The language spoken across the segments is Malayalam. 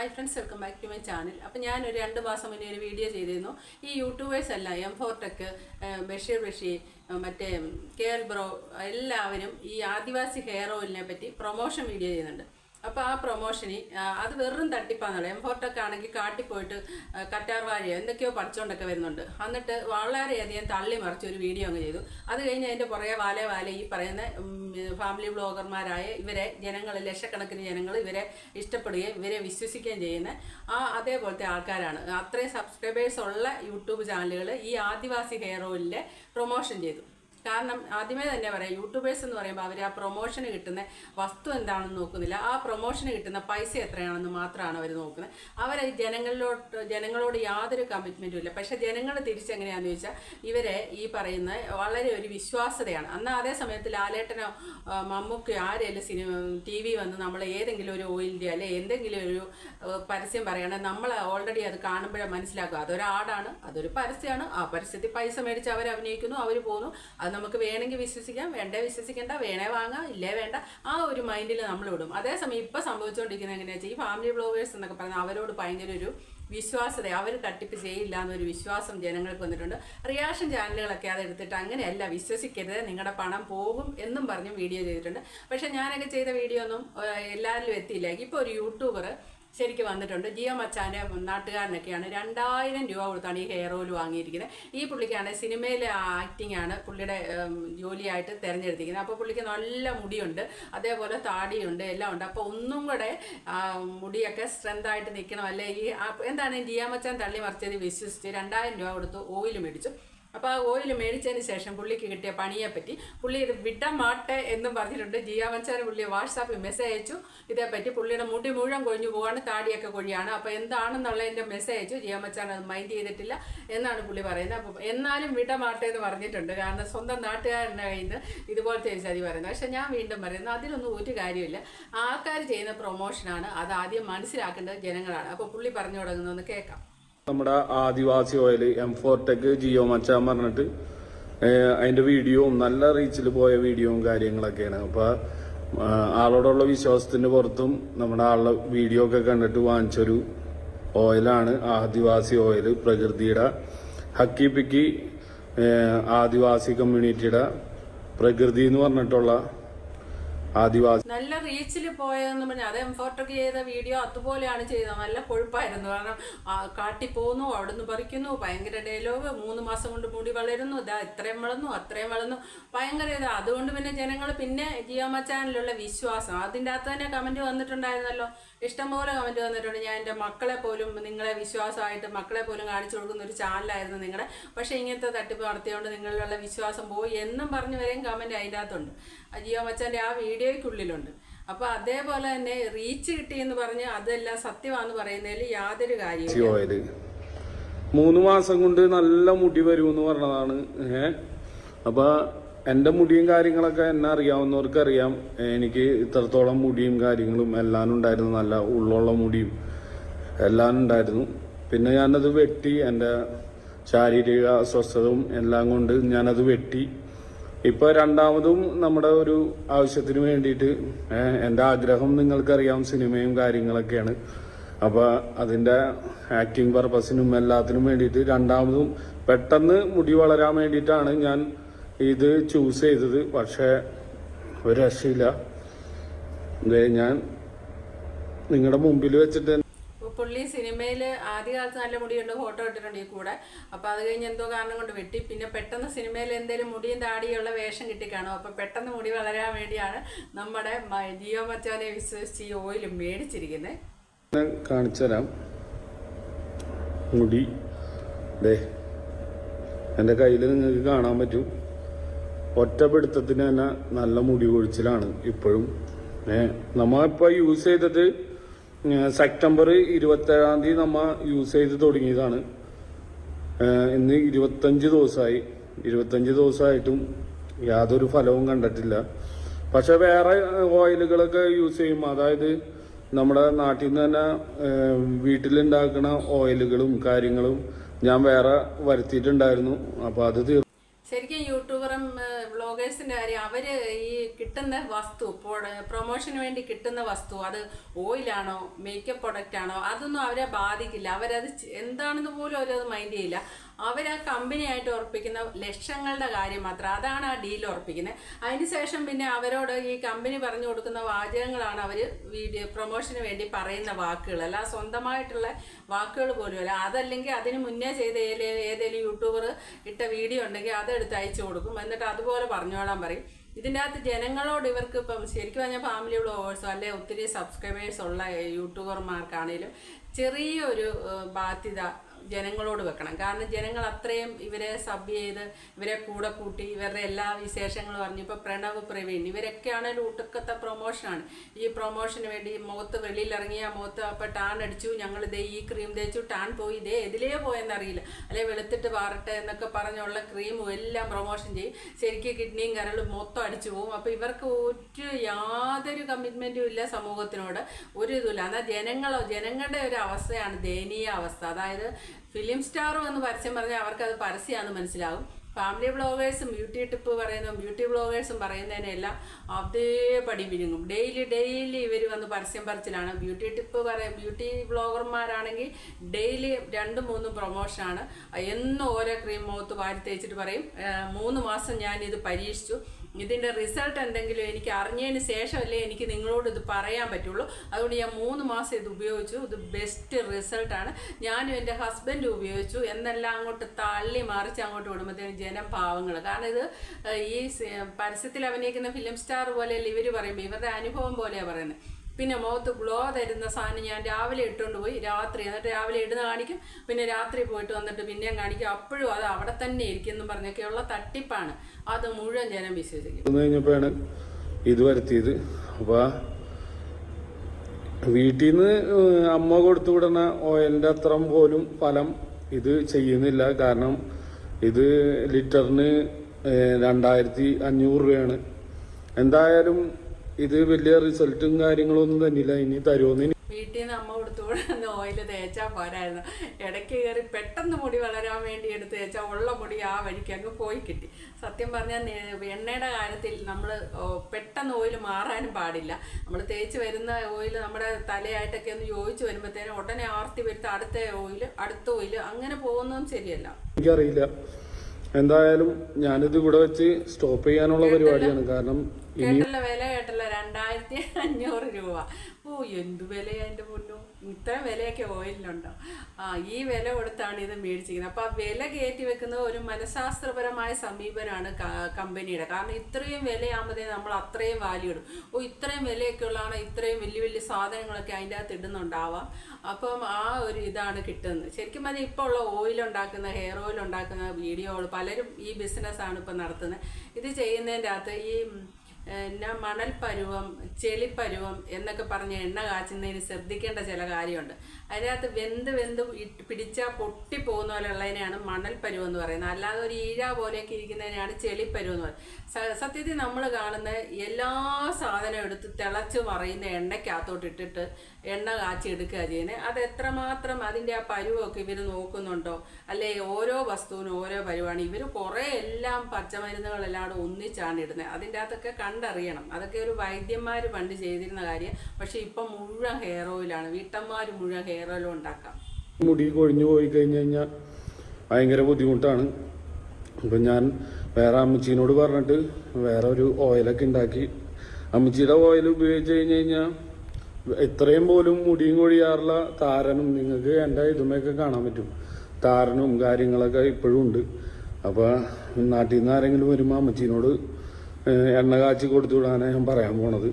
Hi friends welcome back to my channel അപ്പോൾ ഞാൻ ഒരു രണ്ട് മാസം മുന്നേ ഒരു വീഡിയോ ചെയ്തിരുന്നു. ഈ യൂട്യൂബേഴ്സ് അല്ല M four tech Basheer Basheer ഏഹ് മറ്റേ കെയർ ബ്രോ എല്ലാവരും ഈ ആദിവാസി ഹെയർ ഓയിലിനെ പറ്റി പ്രൊമോഷൻ വീഡിയോ ചെയ്യുന്നുണ്ട്. അപ്പോൾ ആ പ്രൊമോഷന് അത് വെറും തട്ടിപ്പാന്നുള്ളൂ എം ഫോർടെക് ആണെങ്കിൽ കാട്ടിപ്പോയിട്ട് പോയിട്ട് കറ്റാർ വാഴയോ എന്തൊക്കെയോ പഠിച്ചുകൊണ്ടൊക്കെ വരുന്നുണ്ട്. എന്നിട്ട് വളരെയധികം തള്ളി മറിച്ച് ഒരു വീഡിയോ അങ്ങ് ചെയ്തു. അത് കഴിഞ്ഞ് അതിന്റെ പുറകെ വാലേ വാലേ ഈ പറയുന്ന ഫാമിലി ബ്ലോഗർമാരായ ഇവരെ ജനങ്ങൾ ലക്ഷക്കണക്കിന് ജനങ്ങൾ ഇവരെ ഇഷ്ടപ്പെടുകയും ഇവരെ വിശ്വസിക്കുകയും ചെയ്യുന്ന ആ അതേപോലത്തെ ആൾക്കാരാണ്. അത്രയും സബ്സ്ക്രൈബേഴ്സ് ഉള്ള യൂട്യൂബ് ചാനലുകൾ ഈ ആദിവാസി ഹെയർ ഓയിലിന്റെ പ്രൊമോഷൻ ചെയ്തു. കാരണം ആദ്യമേ തന്നെ പറയാം യൂട്യൂബേഴ്സ് എന്ന് പറയുമ്പോൾ അവർ ആ പ്രൊമോഷന് കിട്ടുന്ന വസ്തു എന്താണെന്ന് നോക്കുന്നില്ല. ആ പ്രൊമോഷന് കിട്ടുന്ന പൈസ എത്രയാണെന്ന് മാത്രമാണ് അവർ നോക്കുന്നത്. അവർ ജനങ്ങളിലോട്ട് ജനങ്ങളോട് യാതൊരു കമ്മിറ്റ്മെന്റും ഇല്ല. പക്ഷേ ജനങ്ങൾ തിരിച്ചെങ്ങനെയാണെന്ന് ചോദിച്ചാൽ ഇവരെ ഈ പറയുന്ന വളരെ ഒരു വിശ്വാസതയാണ് അന്ന് അതേ സമയത്ത് ലാലേട്ടനോ ആ, ആരെയല്ലോ സിനിമ ടി വി വന്ന് നമ്മൾ ഏതെങ്കിലും ഒരു ഓയിലിന്റെ അല്ലെ എന്തെങ്കിലും ഒരു പരസ്യം പറയുകയാണെങ്കിൽ നമ്മൾ ഓൾറെഡി അത് കാണുമ്പോഴേ മനസ്സിലാക്കുക അതൊരു ആടാണ് അതൊരു പരസ്യമാണ് ആ പരസ്യത്തിൽ പൈസ മേടിച്ച് അവർ അഭിനയിക്കുന്നു അവർ പോകുന്നു. അത് നമുക്ക് വേണമെങ്കിൽ വിശ്വസിക്കാം വേണ്ടേ വിശ്വസിക്കേണ്ട വേണേ വാങ്ങാം ഇല്ലേ വേണ്ട ആ ഒരു മൈൻഡിൽ നമ്മൾ വിടും അതേസമയം ഇപ്പം സംഭവിച്ചുകൊണ്ടിരിക്കുന്നത് എങ്ങനെയാണെന്ന് വെച്ചാൽ ഈ ഫാമിലി ബ്ലോഗേഴ്സ് എന്നൊക്കെ പറഞ്ഞാൽ അവരോട് ഭയങ്കര ഒരു വിശ്വാസത അവർ തട്ടിപ്പ് ചെയ്യില്ല എന്നൊരു വിശ്വാസം ജനങ്ങൾക്ക് വന്നിട്ടുണ്ട്. റിയാക്ഷൻ ചാനലുകളൊക്കെ അത് എടുത്തിട്ട് അങ്ങനെയല്ല വിശ്വസിക്കരുത് നിങ്ങളുടെ പണം പോകും എന്നും പറഞ്ഞ് വീഡിയോ ചെയ്തിട്ടുണ്ട്. പക്ഷേ ഞാനൊക്കെ ചെയ്ത വീഡിയോ ഒന്നും എല്ലാവരിലും എത്തിയില്ല. ഇപ്പോൾ ഒരു യൂട്യൂബർ ശരിക്കും വന്നിട്ടുണ്ട്. ജിയോ മച്ചാന്റെ നാട്ടുകാരനൊക്കെയാണ് രണ്ടായിരം രൂപ കൊടുത്താണ് ഈ ഹെയർ ഓയിൽ വാങ്ങിയിരിക്കുന്നത്. ഈ പുള്ളിക്കാണ് സിനിമയിലെ ആക്ടിംഗ് ആണ് പുള്ളിയുടെ ജോലിയായിട്ട് തിരഞ്ഞെടുത്തിരിക്കുന്നത്. അപ്പോൾ പുള്ളിക്ക് നല്ല മുടിയുണ്ട്. അതേപോലെ താടിയുണ്ട് എല്ലാം ഉണ്ട്. അപ്പോൾ ഒന്നും കൂടെ മുടിയൊക്കെ സ്ട്രെങ്ത് ആയിട്ട് നിൽക്കണം. അല്ലെ? ഈ എന്താണ് ജിയോ മച്ചാൻ തള്ളി മറിച്ചത് വിശ്വസിച്ച് രണ്ടായിരം രൂപ കൊടുത്ത് ഓയിൽ മേടിച്ചു. അപ്പോൾ ആ ഓയിൽ മേടിച്ചതിന് ശേഷം പുള്ളിക്ക് കിട്ടിയ പണിയെ പറ്റി പുള്ളി ഇത് വിട്ട മാട്ടെ എന്നും പറഞ്ഞിട്ടുണ്ട്. ജിയാവൻസാർ പുള്ളിയെ പുള്ളി വാട്സാപ്പിൽ മെസ്സേജ് അയച്ചു. ഇതേപ്പറ്റി പുള്ളിയുടെ മുടി മുഴുവൻ കൊഴിഞ്ഞു പോവാണ് താടിയൊക്കെ കൊഴിയാണ്. അപ്പോൾ എന്താണെന്നുള്ളതിന്റെ മെസ്സേജ് അയച്ചു. ജിയാമച്ചാൻ അത് മൈൻഡ് ചെയ്തിട്ടില്ല എന്നാണ് പുള്ളി പറയുന്നത്. അപ്പോൾ എന്നാലും വിട മാട്ടെ എന്ന് പറഞ്ഞിട്ടുണ്ട്. കാരണം സ്വന്തം നാട്ടുകാരന്റെ കയ്യിൽ നിന്ന് ഇതുപോലത്തെ ഒരു ചതി പറയുന്നത്. പക്ഷെ ഞാൻ വീണ്ടും പറയുന്നത് അതിലൊന്നും ഒരു കാര്യമില്ല ആൾക്കാർ ചെയ്യുന്ന പ്രൊമോഷനാണ് അത് ആദ്യം മനസ്സിലാക്കേണ്ടത് ജനങ്ങളാണ്. അപ്പോൾ പുള്ളി പറഞ്ഞു തുടങ്ങുന്നതെന്ന് കേൾക്കാം. നമ്മുടെ adivasi oil M four tech Jio മച്ചാൻ പറഞ്ഞിട്ട് അതിന്റെ വീഡിയോവും നല്ല റീച്ചിൽ പോയ വീഡിയോയും കാര്യങ്ങളൊക്കെയാണ്. അപ്പൊ ആഹ് ആളോടുള്ള വിശ്വാസത്തിന്റെ പുറത്തും നമ്മുടെ ആളുടെ വീഡിയോ ഒക്കെ കണ്ടിട്ട് വാങ്ങിച്ചൊരു ഓയിലാണ് ആദിവാസി ഓയിൽ പ്രകൃതിയുടെ ഹക്കി പിക്കി ആദിവാസി കമ്മ്യൂണിറ്റിയുടെ പ്രകൃതി എന്ന് പറഞ്ഞിട്ടുള്ള ആദിവാസി നല്ല റീച്ചിൽ പോയതെന്ന് പറഞ്ഞാൽ അത് എംഫോട്ടൊക്കെ ചെയ്ത വീഡിയോ അതുപോലെയാണ് ചെയ്തത്. നല്ല കൊഴുപ്പായിരുന്നു. കാരണം കാട്ടി പോകുന്നു അവിടുന്ന് പറിക്കുന്നു ഭയങ്കര ഡയലോഗ് മൂന്ന് മാസം കൊണ്ട് മുടി വളരുന്നു ഇതാ ഇത്രയും വളർന്നു അത്രയും വളർന്നു. ഭയങ്കര ഇതാ. അതുകൊണ്ട് പിന്നെ ജനങ്ങൾ പിന്നെ ജിയോമ ചാനലിലുള്ള വിശ്വാസം. അതിന്റെ അകത്ത് തന്നെ കമന്റ് വന്നിട്ടുണ്ടായിരുന്നല്ലോ. ഇഷ്ടംപോലെ കമന്റ് തന്നിട്ടുണ്ട് ഞാൻ എന്റെ മക്കളെ പോലും നിങ്ങളെ വിശ്വാസമായിട്ട് മക്കളെ പോലും കാണിച്ചു കൊടുക്കുന്ന ഒരു ചാനലായിരുന്നു നിങ്ങളുടെ പക്ഷേ ഇങ്ങനത്തെ തട്ടിപ്പ് നടത്തിയതുകൊണ്ട് നിങ്ങളിലുള്ള വിശ്വാസം പോയി എന്നും പറഞ്ഞു വരെയും കമന്റ് അതിന്റെ അകത്തുണ്ട്. അജിയോ ജിയോ മച്ചാന്റെ ആ വീഡിയോയ്ക്കുള്ളിലുണ്ട്. അപ്പോൾ അതേപോലെ തന്നെ റീച്ച് കിട്ടിയെന്ന് പറഞ്ഞ് അതെല്ലാം സത്യമാണെന്ന് പറയുന്നതിൽ യാതൊരു കാര്യവും മൂന്ന് മാസം കൊണ്ട് നല്ല മുടി വരുമെന്ന് പറഞ്ഞതാണ്. ഏഹ്? അപ്പൊ എന്റെ മുടിയും കാര്യങ്ങളൊക്കെ എന്നെ അറിയാവുന്നവർക്ക് അറിയാം. എനിക്ക് ഇത്രത്തോളം മുടിയും കാര്യങ്ങളും എല്ലാം ഉണ്ടായിരുന്നു. നല്ല ഉള്ളുള്ള മുടിയും എല്ലാം ഉണ്ടായിരുന്നു. പിന്നെ ഞാനത് വെട്ടി എന്റെ ശാരീരിക അസ്വസ്ഥതയും എല്ലാം കൊണ്ട് ഞാനത് വെട്ടി. ഇപ്പൊ രണ്ടാമതും നമ്മുടെ ഒരു ആവശ്യത്തിന് വേണ്ടിയിട്ട് എന്റെ ആഗ്രഹം നിങ്ങൾക്കറിയാം സിനിമയും കാര്യങ്ങളൊക്കെയാണ്. അപ്പൊ അതിന്റെ ആക്ടിങ് പർപ്പസിനും എല്ലാത്തിനും വേണ്ടിയിട്ട് രണ്ടാമതും പെട്ടെന്ന് മുടി വളരാൻ വേണ്ടിയിട്ടാണ് ഞാൻ ഇത് ചൂസ് ചെയ്തത് പക്ഷേ ഒരു രക്ഷയില്ല. ഞാൻ നിങ്ങളുടെ മുമ്പിൽ വെച്ചിട്ട് പുള്ളി സിനിമയിൽ ആദ്യകാലത്ത് നല്ല മുടിയുണ്ട് ഫോട്ടോ ഇട്ടിട്ടുണ്ട് ഈ കൂടെ. അപ്പോൾ അത് കഴിഞ്ഞ് എന്തോ കാരണം കൊണ്ട് വെട്ടി. പിന്നെ പെട്ടെന്ന് സിനിമയിൽ എന്തെങ്കിലും മുടിയും താടിയുള്ള വേഷം കിട്ടിക്കാണോ? അപ്പോൾ പെട്ടെന്ന് മുടി വളരാൻ വേണ്ടിയാണ് നമ്മുടെ ജിയോ മച്ചോനെ വിശ്വസിച്ച് ഈ ഓയിൽ മേടിച്ചിരിക്കുന്നത് ഞാൻ കാണിച്ചു തരാം. മുടി. ദേ എന്റെ കയ്യിൽ നിങ്ങൾക്ക് കാണാൻ പറ്റും. ഒറ്റപ്പെടുത്തത്തിന് തന്നെ നല്ല മുടി കൊഴിച്ചിലാണ് ഇപ്പോഴും. നമ്മളിപ്പോൾ യൂസ് ചെയ്തത് സെപ്റ്റംബർ ഇരുപത്തേഴാം തീയതി നമ്മ യൂസ് ചെയ്ത് തുടങ്ങിയതാണ്. ഇന്ന് ഇരുപത്തഞ്ച് ദിവസമായി ഇരുപത്തഞ്ച് ദിവസമായിട്ടും യാതൊരു ഫലവും കണ്ടിട്ടില്ല. പക്ഷെ വേറെ ഓയിലുകളൊക്കെ യൂസ് ചെയ്യും. അതായത് നമ്മുടെ നാട്ടിൽ നിന്ന് തന്നെ വീട്ടിലുണ്ടാക്കുന്ന ഓയിലുകളും കാര്യങ്ങളും ഞാൻ വേറെ വരുത്തിയിട്ടുണ്ടായിരുന്നു. അപ്പോൾ അത് തീർന്നു ശരിക്കും യൂട്യൂബറും വ്ളോഗേഴ്സ് ബ്ലോഗേഴ്സിന്റെ കാര്യം അവർ ഈ കിട്ടുന്ന വസ്തു പ്രൊമോഷന് വേണ്ടി കിട്ടുന്ന വസ്തു അത് ഓയിലാണോ മേക്കപ്പ് പ്രൊഡക്റ്റ് ആണോ അതൊന്നും അവരെ ബാധിക്കില്ല. അവരത് എന്താണെന്ന് പോലും അവരത് മൈൻഡ് ചെയ്യില്ല. അവർ ആ കമ്പനിയായിട്ട് ഉറപ്പിക്കുന്ന ലക്ഷങ്ങളുടെ കാര്യം മാത്രം. അതാണ് ആ ഡീൽ ഉറപ്പിക്കുന്നത്. അതിനുശേഷം പിന്നെ അവരോട് ഈ കമ്പനി പറഞ്ഞു കൊടുക്കുന്ന വാചകങ്ങളാണ് അവർ വീഡിയോ പ്രൊമോഷന് വേണ്ടി പറയുന്ന വാക്കുകൾ. അല്ല സ്വന്തമായിട്ടുള്ള വാക്കുകൾ പോലും അല്ല. അതല്ലെങ്കിൽ അതിന് മുന്നേ ചെയ്ത ഏതെങ്കിലും യൂട്യൂബർ ഇട്ട വീഡിയോ ഉണ്ടെങ്കിൽ അതെടുത്ത് അയച്ചു കൊടുക്കും. എന്നിട്ട് അതുപോലെ പറഞ്ഞോളാൻ പറയും. ഇതിന്റെ അകത്ത് ജനങ്ങളോട് ഇവർക്ക് ഇപ്പം ശരിക്കും പറഞ്ഞാൽ ഫാമിലി വ്ളോഗേഴ്സോ അല്ലെ ഒത്തിരി സബ്സ്ക്രൈബേഴ്സ് ഉള്ള യൂട്യൂബർമാർക്കാണേലും ചെറിയൊരു ബാധ്യത ജനങ്ങളോട് വെക്കണം. കാരണം ജനങ്ങൾ അത്രയും ഇവരെ സബ് ചെയ്ത് ഇവരെ കൂടെ കൂട്ടി ഇവരുടെ എല്ലാ വിശേഷങ്ങളും അറിഞ്ഞു ഇപ്പോൾ പ്രണവ് പ്രവീൺ ഇവരൊക്കെയാണെങ്കിലും ഒട്ടുക്കത്തെ പ്രൊമോഷനാണ് ഈ പ്രൊമോഷന് വേണ്ടി മുഖത്ത് വെളിയിലിറങ്ങിയ മുഖത്ത് അപ്പോൾ ടാൻ അടിച്ചു ഞങ്ങൾ ഇതേ ഈ ക്രീം തേച്ചു ടാൻ പോയി ഇതേ എതിലേ പോയെന്നറിയില്ല. അല്ലെ വെളുത്തിട്ട് വാറട്ടെ എന്നൊക്കെ പറഞ്ഞുള്ള ക്രീമും എല്ലാം പ്രൊമോഷൻ ചെയ്യും. ശരിക്കും കിഡ്നിയും കരളും മൊത്തം അടിച്ചു പോകും അപ്പോൾ ഇവർക്ക് ഒരു യാതൊരു കമ്മിറ്റ്മെന്റും ഇല്ല സമൂഹത്തിനോട്. ഒരു ഇതുമില്ല എന്നാൽ ജനങ്ങളോ ജനങ്ങളുടെ ഒരു അവസ്ഥയാണ് ദയനീയ അവസ്ഥ. അതായത് ഫിലിം സ്റ്റാർ എന്ന് പരസ്യം പറഞ്ഞാൽ അവർക്ക് അത് പരസ്യമാണെന്ന് മനസ്സിലാവും. ഫാമിലി ബ്ലോഗേഴ്സും ബ്യൂട്ടി ടിപ്പ് പറയുന്ന ബ്യൂട്ടി ബ്ലോഗേഴ്സും പറയുന്നതിനെല്ലാം അതേപടി വിഴുങ്ങും. ഡെയിലി ഡെയിലി ഇവർ വന്ന് പരസ്യം പറിച്ചിലാണ്. ബ്യൂട്ടി ടിപ്പ് പറയും ബ്യൂട്ടി ബ്ലോഗർമാരാണെങ്കിൽ ഡെയിലി രണ്ടും മൂന്നും പ്രൊമോഷനാണ് എന്നും ഓരോ ക്രീം മുഖത്ത് വാരി തേച്ചിട്ട് പറയും. മൂന്ന് മാസം ഞാനിത് പരീക്ഷിച്ചു. ഇതിന്റെ റിസൾട്ട് എന്തെങ്കിലും എനിക്ക് അറിഞ്ഞതിന് ശേഷമല്ലേ എനിക്ക് നിങ്ങളോട് ഇത് പറയാൻ പറ്റുള്ളൂ. അതുകൊണ്ട് ഞാൻ മൂന്ന് മാസം ഇത് ഉപയോഗിച്ചു. ഇത് ബെസ്റ്റ് റിസൾട്ടാണ് ഞാനും എന്റെ ഹസ്ബൻഡും ഉപയോഗിച്ചു. എന്നെല്ലാം അങ്ങോട്ട് തള്ളി മറിച്ച് അങ്ങോട്ട് വിടുമ്പോഴത്തേനും ജനം പാവങ്ങൾ കാരണം ഇത് ഈ പരസ്യത്തിൽ അഭിനയിക്കുന്ന ഫിലിം സ്റ്റാർ പോലെയല്ല ഇവർ പറയുമ്പോൾ ഇവരുടെ അനുഭവം പോലെയാണ് പറയുന്നത്. പിന്നെ മുഖത്ത് ഗ്ലോ തരുന്ന സാധനം ഞാൻ രാവിലെ ഇട്ടുകൊണ്ട് പോയി രാത്രി എന്നിട്ട് രാവിലെ ഇടുന്ന കാണിക്കും പിന്നെ രാത്രി പോയിട്ട് വന്നിട്ട് പിന്നെയും കാണിക്കും. അപ്പോഴും അത് അവിടെ തന്നെ ഇരിക്കും എന്ന് പറഞ്ഞൊക്കെയുള്ള തട്ടിപ്പാണ്. അത് മുഴുവൻ ജനം വിശ്വസിക്കും. ഇത് വരുത്തിയത്. അപ്പോൾ വീട്ടിൽ നിന്ന് അമ്മ കൊടുത്തു വിടുന്ന ഓയിലിന്റെ അത്രം പോലും ഫലം ഇത് ചെയ്യുന്നില്ല. കാരണം ഇത് ലിറ്ററിന് രണ്ടായിരത്തി അഞ്ഞൂറ് രൂപയാണ്. എന്തായാലും ഇത് വലിയ റിസൾട്ടും കാര്യങ്ങളൊന്നും തന്നില്ല. ഇനി തരുമെന്ന് വീട്ടിൽ നിന്ന് അമ്മ കൊടുത്തു വിടുന്ന ഓയിൽ തേച്ചാൽ പോരായിരുന്നു. ഇടയ്ക്ക് കയറി പെട്ടെന്ന് മുടി വളരാൻ വേണ്ടി എടുത്ത് തേച്ചാൽ ഉള്ള മുടി ആ വഴിക്ക് അങ്ങ് പോയി കിട്ടി. സത്യം പറഞ്ഞാൽ എണ്ണയുടെ കാര്യത്തിൽ നമ്മൾ പെട്ടെന്ന് ഓയിൽ മാറാനും പാടില്ല. നമ്മൾ തേച്ച് വരുന്ന ഓയിൽ നമ്മുടെ തലയായിട്ടൊക്കെ ഒന്ന് യോജിച്ച് വരുമ്പോഴത്തേനും ഉടനെ ആർത്തി വരുത്ത അടുത്ത ഓയിൽ അടുത്ത ഓയിൽ അങ്ങനെ പോകുന്നതും ശരിയല്ല. എനിക്കറിയില്ല. എന്തായാലും ഞാനിത് ഇവിടെ വെച്ച് സ്റ്റോപ്പ് ചെയ്യാനുള്ള പരിപാടിയാണ്. കാരണം കേട്ടല്ല വില കേട്ടല്ലോ. രണ്ടായിരത്തി അഞ്ഞൂറ് രൂപ. ഓ എന്ത് വിലയാ എന്റെ പൊന്നു? ഇത്ര വിലയൊക്കെ ഓയിലിനുണ്ടോ? ആ ഈ വില കൊടുത്താണ് ഇത് മേടിച്ചിരിക്കുന്നത്. അപ്പോൾ ആ വില കയറ്റി വെക്കുന്നത് ഒരു മനഃശാസ്ത്രപരമായ സമീപനമാണ് കമ്പനിയുടെ. കാരണം ഇത്രയും വിലയാകുമ്പോഴേ നമ്മൾ അത്രയും വാല്യൂ ഇടും. ഓ ഇത്രയും വിലയൊക്കെ ഉള്ളതാണ് ഇത്രയും വലിയ വലിയ സാധനങ്ങളൊക്കെ അതിന്റെ അകത്ത് ഇടുന്നുണ്ടാവാം. അപ്പം ആ ഒരു ഇതാണ് കിട്ടുന്നത്. ശരിക്കും പറഞ്ഞാൽ ഇപ്പോൾ ഉള്ള ഓയിൽ ഉണ്ടാക്കുന്ന ഹെയർ ഓയിൽ ഉണ്ടാക്കുന്ന വീഡിയോകൾ പലരും ഈ ബിസിനസ്സാണ് ഇപ്പം നടത്തുന്നത്. ഇത് ചെയ്യുന്നതിന്റെ അകത്ത് ഈ ഉം, എന്നാ മണൽ പരുവം ചെളിപ്പരുവം എന്നൊക്കെ പറഞ്ഞ് എണ്ണ കാച്ചുന്നതിന് ശ്രദ്ധിക്കേണ്ട ചില കാര്യമുണ്ട്. അതിനകത്ത് വെന്ത് വെന്ത് പിടിച്ചാൽ പൊട്ടിപ്പോകുന്ന മണൽ പരുവം എന്ന് പറയുന്നത്. അല്ലാതെ ഒരു ഈഴ പോലെയൊക്കെ ഇരിക്കുന്നതിനെയാണ് ചെളിപ്പരുവം എന്ന് പറയുന്നത്. സത്യത്തിൽ നമ്മൾ കാണുന്ന എല്ലാ സാധനവും എടുത്ത് തിളച്ച് മറയുന്ന എണ്ണയ്ക്കകത്തോട്ട് ഇട്ടിട്ട് എണ്ണ കാച്ചി എടുക്കുക ചെയ്യുന്നത്. അത് എത്രമാത്രം അതിന്റെ ആ പരുവമൊക്കെ ഇവർ നോക്കുന്നുണ്ടോ? അല്ലെ ഓരോ വസ്തുവിനും ഓരോ പരുവാണ്. ഇവർ കുറേ എല്ലാം പച്ചമരുന്നുകളെല്ലാം ഒന്നിച്ചാണ് ഇടുന്നത്. അതിന്റെ അകത്തൊക്കെ കണ്ടറിയണം. അതൊക്കെ ഒരു വൈദ്യന്മാർ പണ്ട് ചെയ്തിരുന്ന കാര്യം. പക്ഷെ ഇപ്പം മുഴുവൻ ഹെയർ ഓയിലാണ് വീട്ടമ്മമാർ മുഴുവൻ ഹെയർ ഓയിലും ഉണ്ടാക്കാം. മുടി കൊഴിഞ്ഞു പോയി കഴിഞ്ഞ് കഴിഞ്ഞാൽ ഭയങ്കര ബുദ്ധിമുട്ടാണ്. അപ്പം ഞാൻ വേറെ അമ്മച്ചീനോട് പറഞ്ഞിട്ട് വേറെ ഒരു ഓയിലൊക്കെ ഉണ്ടാക്കി. അമ്മച്ചിയുടെ ഓയിൽ ഉപയോഗിച്ച് കഴിഞ്ഞ് കഴിഞ്ഞാൽ ഇത്രയും പോലും മുടിയും കൊഴിയാറുള്ള താരനും നിങ്ങൾക്ക് എന്റെ ഇതുമൊക്കെ കാണാൻ പറ്റും. താരനും കാര്യങ്ങളൊക്കെ ഇപ്പോഴും ഉണ്ട്. അപ്പോൾ നാട്ടിൽ നിന്ന് ആരെങ്കിലും വരുമ്പോൾ അമ്മച്ചീനോട് എണ്ണ കാച്ചി കൊടുത്തു വിടാനാണ് ഞാൻ പറയാൻ പോണത്.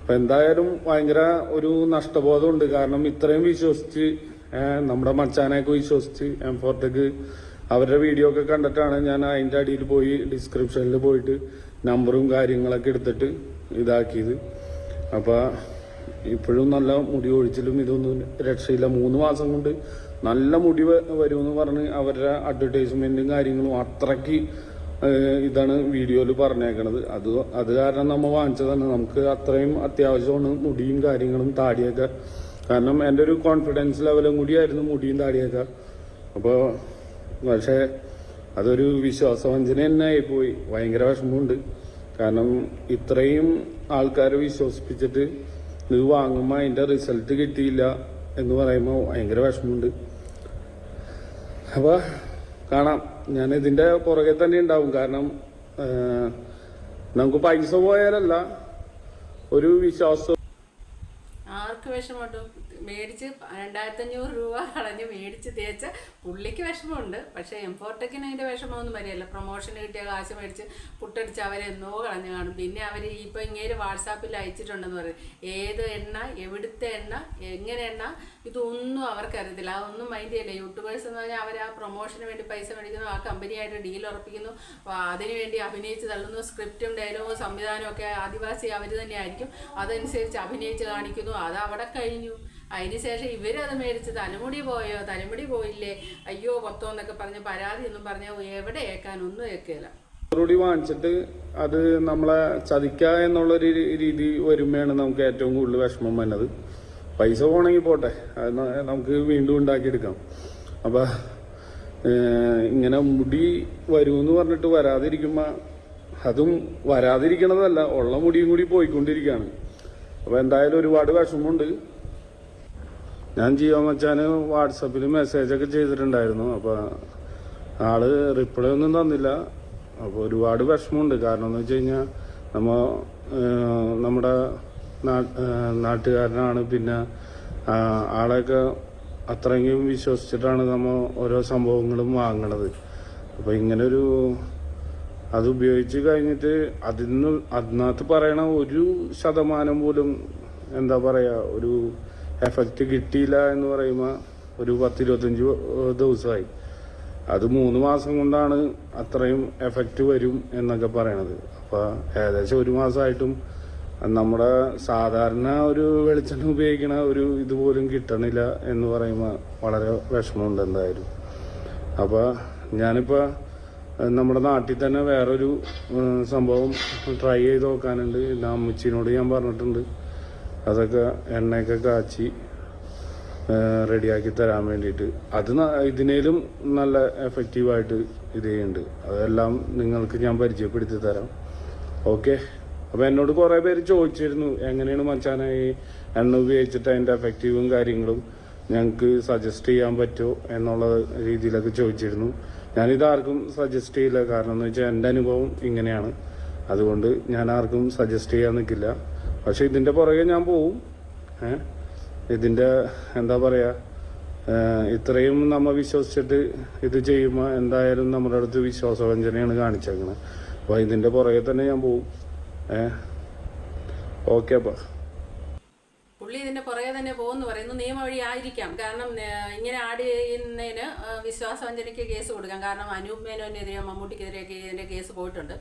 അപ്പൊ എന്തായാലും ഭയങ്കര ഒരു നഷ്ടബോധമുണ്ട്. കാരണം ഇത്രയും വിശ്വസിച്ച് നമ്മുടെ മച്ചാനെയൊക്കെ വിശ്വസിച്ച് എം ഫോർട്ടേക്ക് അവരുടെ വീഡിയോ ഒക്കെ കണ്ടിട്ടാണ് ഞാൻ അതിന്റെ അടിയിൽ പോയി ഡിസ്ക്രിപ്ഷനിൽ പോയിട്ട് നമ്പറും കാര്യങ്ങളൊക്കെ എടുത്തിട്ട് ഇതാക്കിയത്. അപ്പോൾ ഇപ്പോഴും നല്ല മുടി ഒഴിച്ചിലും ഇതൊന്നും രക്ഷയില്ല. മൂന്ന് മാസം കൊണ്ട് നല്ല മുടി വരുമെന്ന് പറഞ്ഞ് അവരുടെ അഡ്വർടൈസ്മെന്റും കാര്യങ്ങളും അത്രയ്ക്ക് ഇതാണ് വീഡിയോയിൽ പറഞ്ഞേക്കണത്. അത് അത് കാരണം നമ്മൾ വാങ്ങിച്ചതാണ്. നമുക്ക് അത്രയും അത്യാവശ്യമാണ് മുടിയും കാര്യങ്ങളും താടിയൊക്കെ. കാരണം എന്റെ ഒരു കോൺഫിഡൻസ് ലെവലും കൂടിയായിരുന്നു മുടിയും താടിയൊക്കെ. അപ്പോൾ പക്ഷേ അതൊരു വിശ്വാസവഞ്ചന തന്നെ ആയിപ്പോയി. ഭയങ്കര വിഷമമുണ്ട്. കാരണം ഇത്രയും ആൾക്കാരെ വിശ്വസിപ്പിച്ചിട്ട് ഇത് വാങ്ങുമ്പോൾ അതിന്റെ റിസൾട്ട് കിട്ടിയില്ല എന്ന് പറയുമ്പോൾ ഭയങ്കര വിഷമമുണ്ട്. അപ്പൊ കാണാം. ഞാൻ ഇതിന്റെ പുറകെ തന്നെ ഉണ്ടാവും. കാരണം നമുക്ക് പൈസ പോയാലല്ല ഒരു വിശ്വാസം. ആർക്ക് വിഷമമുണ്ട് മേടിച്ച് രണ്ടായിരത്തി അഞ്ഞൂറ് രൂപ കളഞ്ഞ് മേടിച്ച് തേച്ച പുള്ളിക്ക് വിഷമമുണ്ട്. പക്ഷേ എംഫോർട്ടക്കിന് അതിന്റെ വിഷമമൊന്നും വരികയില്ല. പ്രൊമോഷൻ കിട്ടിയ കാശ് മേടിച്ച് പുട്ടടിച്ച് അവരെന്നോ കളഞ്ഞു കാണും. പിന്നെ അവർ ഇപ്പോൾ ഇങ്ങനെ വാട്സാപ്പിൽ അയച്ചിട്ടുണ്ടെന്ന് പറയും. ഏത് എണ്ണ എവിടുത്തെ എണ്ണ എങ്ങനെ എണ്ണ? ഇതൊന്നും അവർക്കറിയത്തില്ല അതൊന്നും മൈൻഡ് ചെയ്യില്ല? യൂട്യൂബേഴ്സ് എന്ന് പറഞ്ഞാൽ അവർ ആ പ്രൊമോഷന് വേണ്ടി പൈസ മേടിക്കുന്നു ആ കമ്പനിയായിട്ട് ഡീൽ ഉറപ്പിക്കുന്നു. അതിനുവേണ്ടി അഭിനയിച്ച് തള്ളുന്നു. സ്ക്രിപ്റ്റും ഡയലോഗും സംവിധാനവും ഒക്കെ ആദിവാസി അവർ തന്നെയായിരിക്കും. അതനുസരിച്ച് അഭിനയിച്ച് കാണിക്കുന്നു. അത് അവിടെ കഴിഞ്ഞു. അതിനുശേഷം ഇവരത് മേടിച്ച് തലമുടി പോയോ തലമുടി പോയില്ലേ? അയ്യോ പൊത്തോ എന്നൊക്കെ പറഞ്ഞ് പരാതി ഒന്നും പറഞ്ഞ എവിടെ ഏക്കാൻ ഒന്നും ഏക്കില്ല മറുപടി വാങ്ങിച്ചിട്ട് അത് നമ്മളെ ചതിക്കുക എന്നുള്ളൊരു രീതി വരുമ്പോഴാണ് നമുക്ക് ഏറ്റവും കൂടുതൽ വിഷമം വന്നത്. പൈസ പോകണമെങ്കിൽ പോട്ടെ അത് നമുക്ക് വീണ്ടും ഉണ്ടാക്കിയെടുക്കാം. അപ്പൊ ഇങ്ങനെ മുടി വരുമെന്ന് പറഞ്ഞിട്ട് വരാതിരിക്കുമ്പോൾ അതും വരാതിരിക്കണതല്ല ഉള്ള മുടിയും കൂടി പോയിക്കൊണ്ടിരിക്കുകയാണ്. അപ്പൊ എന്തായാലും ഒരുപാട് വിഷമമുണ്ട്. ഞാൻ ജിയോ മച്ചാന് വാട്സപ്പിൽ മെസ്സേജ് ഒക്കെ ചെയ്തിട്ടുണ്ടായിരുന്നു. അപ്പൊ ആൾ റിപ്ലൈ ഒന്നും തന്നില്ല. അപ്പോൾ ഒരുപാട് വിഷമമുണ്ട്. കാരണം എന്ന് വെച്ച് കഴിഞ്ഞാൽ നമ്മ നമ്മുടെ നാട്ടുകാരനാണ്. പിന്നെ ആളെയൊക്കെ അത്രയും വിശ്വസിച്ചിട്ടാണ് നമ്മ ഓരോ സംഭവങ്ങളും വാങ്ങണത്. അപ്പോൾ ഇങ്ങനൊരു അത് ഉപയോഗിച്ച് കഴിഞ്ഞിട്ട് അതിന് അതിനകത്ത് പറയണ ഒരു ശതമാനം പോലും എന്താ പറയാ ഒരു എഫക്റ്റ് കിട്ടിയില്ല എന്ന് പറയുമ്പോൾ ഒരു പത്തിരുപത്തഞ്ച് ദിവസമായി. അത് മൂന്ന് മാസം കൊണ്ടാണ് അത്രയും എഫക്റ്റ് വരും എന്നൊക്കെ പറയണത്. അപ്പോൾ ഏകദേശം ഒരു മാസമായിട്ടും നമ്മുടെ സാധാരണ ഒരു വെളിച്ചെണ്ണ ഉപയോഗിക്കണ ഒരു ഇതുപോലും കിട്ടണില്ല എന്ന് പറയുമ്പോൾ വളരെ വിഷമമുണ്ട് എന്തായാലും. അപ്പൊ ഞാനിപ്പോ നമ്മുടെ നാട്ടിൽ തന്നെ വേറൊരു സംഭവം ട്രൈ ചെയ്ത് നോക്കാനുണ്ട്. എന്റെ അമ്മച്ചിനോട് ഞാൻ പറഞ്ഞിട്ടുണ്ട്. അതൊക്കെ എണ്ണയൊക്കെ കാച്ചി റെഡിയാക്കി തരാൻ വേണ്ടിയിട്ട്. അത് ഇതിനേലും നല്ല എഫക്റ്റീവായിട്ട് ഇത് ചെയ്യുന്നുണ്ട്. അതെല്ലാം നിങ്ങൾക്ക് ഞാൻ പരിചയപ്പെടുത്തി തരാം. ഓക്കെ? അപ്പോൾ എന്നോട് കുറേ പേര് ചോദിച്ചിരുന്നു എങ്ങനെയാണ് മച്ചാനെ ഈ എണ്ണ ഉപയോഗിച്ചിട്ട് അതിന്റെ എഫക്റ്റീവും കാര്യങ്ങളും ഞങ്ങൾക്ക് സജസ്റ്റ് ചെയ്യാൻ പറ്റുമോ എന്നുള്ള രീതിയിലൊക്കെ ചോദിച്ചിരുന്നു. ഞാനിത് ആർക്കും സജസ്റ്റ് ചെയ്യില്ല. കാരണം എന്ന് വെച്ചാൽ എന്റെ അനുഭവം ഇങ്ങനെയാണ്. അതുകൊണ്ട് ഞാൻ ആർക്കും സജസ്റ്റ് ചെയ്യാൻ നിൽക്കില്ല പക്ഷെ ഇതിന്റെ പുറകെ ഞാൻ പോവും. ഇതിന്റെ എന്താ പറയാ ഇത്രയും നമ്മ വിശ്വസിച്ചിട്ട് ഇത് ചെയ്യുമ്പോൾ എന്തായാലും നമ്മുടെ അടുത്ത് വിശ്വാസവഞ്ചനയാണ് കാണിച്ചേക്കുന്നത് അപ്പോൾ ഇതിന്റെ പുറകെ തന്നെ ഞാൻ പോവും. ഏ? ഓക്കെ അപ്പൊ. പുള്ളി ഇതിന്റെ പുറകെ തന്നെ പോകുന്നു പറയുന്നു നിയമ വഴി ആയിരിക്കാം. കാരണം ഇങ്ങനെ ആഡ് ചെയ്യുന്നതിന് വിശ്വാസവഞ്ചനയ്ക്ക് കേസ് കൊടുക്കാം. കാരണം അനൂപ് മേനോനെതിരെ മമ്മൂട്ടിക്കെതിരെയൊക്കെ ഇതിന്റെ കേസ് പോയിട്ടുണ്ട്.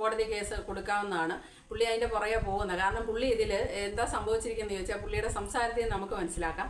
കോടതി കേസ് കൊടുക്കാവുന്നതാണ്. പുള്ളി അതിന്റെ പുറകെ പോകുന്നത് കാരണം പുള്ളി ഇതിൽ എന്താ സംഭവിച്ചിരിക്കുന്നത് ചോദിച്ചാൽ പുള്ളിയുടെ സംസാരത്തിൽ നമുക്ക് മനസ്സിലാക്കാം.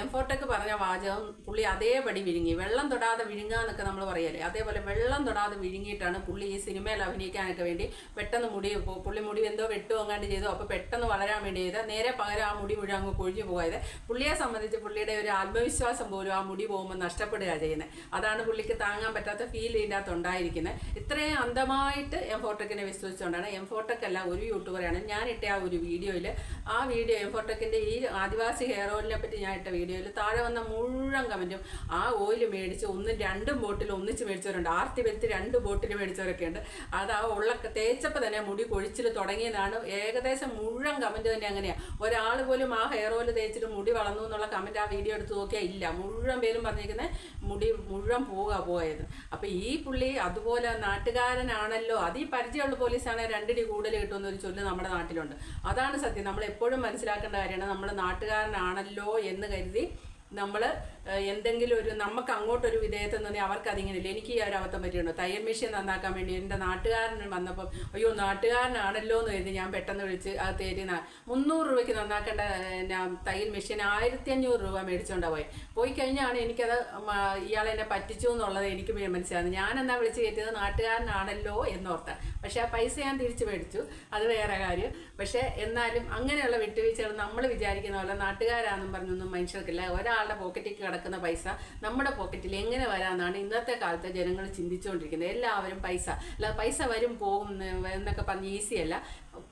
എം ഫോർട്ടൊക്കെ പറഞ്ഞ വാചകം പുള്ളി അതേപടി വിഴുങ്ങി. വെള്ളം തൊടാതെ വിഴുങ്ങുക എന്നൊക്കെ നമ്മൾ പറയല്ലേ? അതേപോലെ വെള്ളം തൊടാതെ വിഴുങ്ങിയിട്ടാണ് പുള്ളി ഈ സിനിമയിൽ അഭിനയിക്കാനൊക്കെ വേണ്ടി പെട്ടെന്ന് മുടി പുള്ളി മുടി എന്തോ വെട്ടു അങ്ങാണ്ട് ചെയ്തു അപ്പോൾ പെട്ടെന്ന് വളരാൻ വേണ്ടി ചെയ്ത്. നേരെ പകരം ആ മുടി മുഴുവൻ അങ്ങ് കൊഴിഞ്ഞു പോയത് പുള്ളിയെ സംബന്ധിച്ച് പുള്ളിയുടെ ഒരു ആത്മവിശ്വാസം പോലും ആ മുടി പോകുമ്പോൾ നഷ്ടപ്പെടുക ചെയ്യുന്നത് അതാണ് പുള്ളിക്ക് താങ്ങാൻ പറ്റാത്ത ഫീൽ ഇതിന്റെ ഉണ്ടായിരിക്കുന്നത് ഇത്രയും അന്ധമായിട്ട് എം ഫോർട്ടക്കിനെ വിശ്വസിച്ചുകൊണ്ടാണ് എം ഫോർട്ടക്കല്ല ഒരു യൂട്യൂബറാണ് ഞാൻ ഇട്ട ആ ഒരു വീഡിയോയിൽ ആ വീഡിയോ എം ഫോട്ടക്കിന്റെ ഈ ആദിവാസി ഹെയർ ഓയിലിനെ പറ്റി ഞാൻ ഇട്ട വീഡിയോയിൽ താഴെ വന്ന മുഴുവൻ കമന്റും ആ ഓയിൽ മേടിച്ച് ഒന്ന് രണ്ടും ബോട്ടിൽ ഒന്നിച്ച് മേടിച്ചവരുണ്ട്. ആർത്തി വരുത്തി രണ്ട് ബോട്ടിൽ മേടിച്ചവരൊക്കെ ഉണ്ട്. അത് ആ ഉള്ള തേച്ചപ്പോൾ തന്നെ മുടി കൊഴിച്ചിൽ തുടങ്ങിയതാണ്. ഏകദേശം മുഴുവൻ കമന്റ് തന്നെ അങ്ങനെയാണ് ഒരാൾ പോലും ആ ഹെയർ ഓയിൽ തേച്ചിട്ട് മുടി വളർന്നു എന്നുള്ള കമന്റ് ആ വീഡിയോ എടുത്ത് നോക്കിയാൽ ഇല്ല. മുഴുവൻ പേരും പറഞ്ഞിരിക്കുന്നത് മുടി മുഴുവൻ പോവുക പോയത്. അപ്പം ഈ പുള്ളി അതുപോലെ നാട്ടുകാരനാണല്ലോ. അത് ഈ പരിചയമുള്ള പോലീസാണെങ്കിൽ രണ്ടിടി കൂടുതൽ കിട്ടുമെന്നൊരു ചൊല്ല് നമ്മുടെ നാട്ടിലുണ്ട്. അതാണ് സത്യം. നമ്മൾ എപ്പോഴും മനസ്സിലാക്കേണ്ട കാര്യമാണ്. നമ്മൾ നാട്ടുകാരനാണല്ലോ എന്ന് കരുതി നമ്മൾ എന്തെങ്കിലും ഒരു നമുക്ക് അങ്ങോട്ടൊരു വിധേയത്വം തന്നെ അവർക്ക് അതിങ്ങനെയില്ല എനിക്ക് ഈ ഒരു അബദ്ധം പറ്റിയുണ്ടോ തയ്യൽ മെഷീൻ നന്നാക്കാൻ വേണ്ടി എന്റെ നാട്ടുകാരൻ വന്നപ്പം അയ്യോ നാട്ടുകാരനാണല്ലോ എന്ന് കരുതി ഞാൻ പെട്ടെന്ന് വിളിച്ച് അത് തേരി മുന്നൂറ് രൂപയ്ക്ക് നന്നാക്കേണ്ട തയ്യൽ മെഷീൻ ആയിരത്തി അഞ്ഞൂറ് രൂപ മേടിച്ചുകൊണ്ടാണ് പോയി. പോയി കഴിഞ്ഞാണ് എനിക്കത് ഇയാളെന്നെ പറ്റിച്ചു എന്നുള്ളത് എനിക്ക് ഞാൻ എന്നാ വിളിച്ച് കയറ്റിയത് നാട്ടുകാരനാണല്ലോ എന്നോർത്ത. പക്ഷെ ആ പൈസ ഞാൻ തിരിച്ചു മേടിച്ചു. അത് വേറെ കാര്യം. പക്ഷെ എന്നാലും അങ്ങനെയുള്ള വിട്ടുവീഴ്ചകൾ നമ്മൾ വിചാരിക്കുന്ന പോലെ നാട്ടുകാരാണെന്നും പറഞ്ഞൊന്നും മനുഷ്യർക്കില്ല. ഒരാളുടെ പോക്കറ്റിൽ കിടക്കുന്ന പൈസ നമ്മുടെ പോക്കറ്റിൽ എങ്ങനെ വരാമെന്നാണ് ഇന്നത്തെ കാലത്തെ ജനങ്ങൾ ചിന്തിച്ചുകൊണ്ടിരിക്കുന്നത് എല്ലാവരും പൈസ അല്ല പൈസ വരും പോകും എന്ന് എന്നൊക്കെ പറഞ്ഞ് ഈസിയല്ല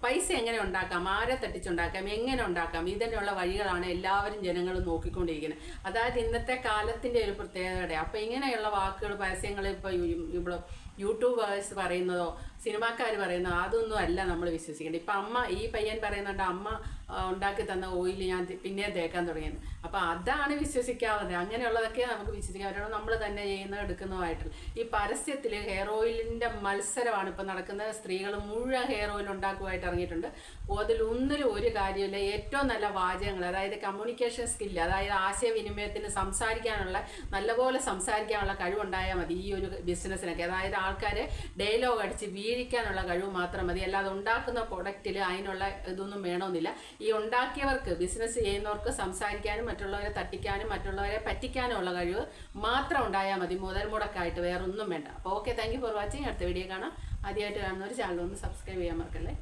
പൈസ എങ്ങനെ ഉണ്ടാക്കാം? ആരെ തട്ടിച്ചുണ്ടാക്കാം? എങ്ങനെ ഉണ്ടാക്കാം? ഇതിനുള്ള വഴികളാണ് എല്ലാവരും ജനങ്ങൾ നോക്കിക്കൊണ്ടിരിക്കുന്നത്. അതായത് ഇന്നത്തെ കാലത്തിന്റെ ഒരു പ്രത്യേകത അപ്പം ഇങ്ങനെയുള്ള വാക്കുകൾ പരസ്യങ്ങൾ ഇപ്പോൾ ഇവിടെ യൂട്യൂബേഴ്സ് പറയുന്നതോ സിനിമാക്കാർ പറയുന്നതോ അതൊന്നും അല്ല നമ്മൾ വിശ്വസിക്കേണ്ടത്. ഇപ്പം അമ്മ ഈ പയ്യൻ പറയുന്നുണ്ട് അമ്മ ഉണ്ടാക്കി തന്ന ഓയിൽ ഞാൻ പിന്നെ തേക്കാൻ തുടങ്ങിയത് അപ്പോൾ അതാണ് വിശ്വസിക്കാവുന്നത് അങ്ങനെയുള്ളതൊക്കെ നമുക്ക് വിശ്വസിക്കാൻ പറ്റുള്ളൂ നമ്മൾ തന്നെ ചെയ്യുന്ന എടുക്കുന്നതുമായിട്ടുള്ള ഈ പരസ്യത്തിൽ ഹെയർ ഓയിലിന്റെ മത്സരമാണ് ഇപ്പോൾ നടക്കുന്നത്. സ്ത്രീകൾ മുഴുവൻ ഹെയർ ഓയിൽ ഉണ്ടാക്കുമായിട്ട് ഇറങ്ങിയിട്ടുണ്ട്. അതിലൊന്നിലും ഒരു കാര്യമില്ല. ഏറ്റവും നല്ല വാചകങ്ങൾ അതായത് കമ്മ്യൂണിക്കേഷൻ സ്കില്ല് അതായത് ആശയവിനിമയത്തിന് സംസാരിക്കാനുള്ള നല്ലപോലെ സംസാരിക്കാനുള്ള കഴിവുണ്ടായാൽ മതി ഈ ഒരു ബിസിനസ്സിനൊക്കെ അതായത് ആൾക്കാരെ ഡയലോഗ് അടിച്ച് വീഴിക്കാനുള്ള കഴിവ് മാത്രം മതി. അല്ലാതെ ഉണ്ടാക്കുന്ന പ്രൊഡക്റ്റിൽ അതിനുള്ള ഇതൊന്നും വേണമെന്നില്ല. ഈ ഉണ്ടാക്കിയവർക്ക് ബിസിനസ് ചെയ്യുന്നവർക്ക് സംസാരിക്കാനും മറ്റുള്ളവരെ തട്ടിക്കാനും മറ്റുള്ളവരെ പറ്റിക്കാനും ഉള്ള കഴിവ് മാത്രം ഉണ്ടായാൽ മതി. മുതൽ മുടക്കായിട്ട് വേറൊന്നും വേണ്ട. അപ്പോൾ ഓക്കെ താങ്ക് ഫോർ വാച്ചിങ് അടുത്ത വീഡിയോ കാണാം. ആദ്യമായിട്ട് കാണുന്നവർ ചാനൽ ഒന്ന് സബ്സ്ക്രൈബ് ചെയ്യാൻ മറക്കല്ലേ?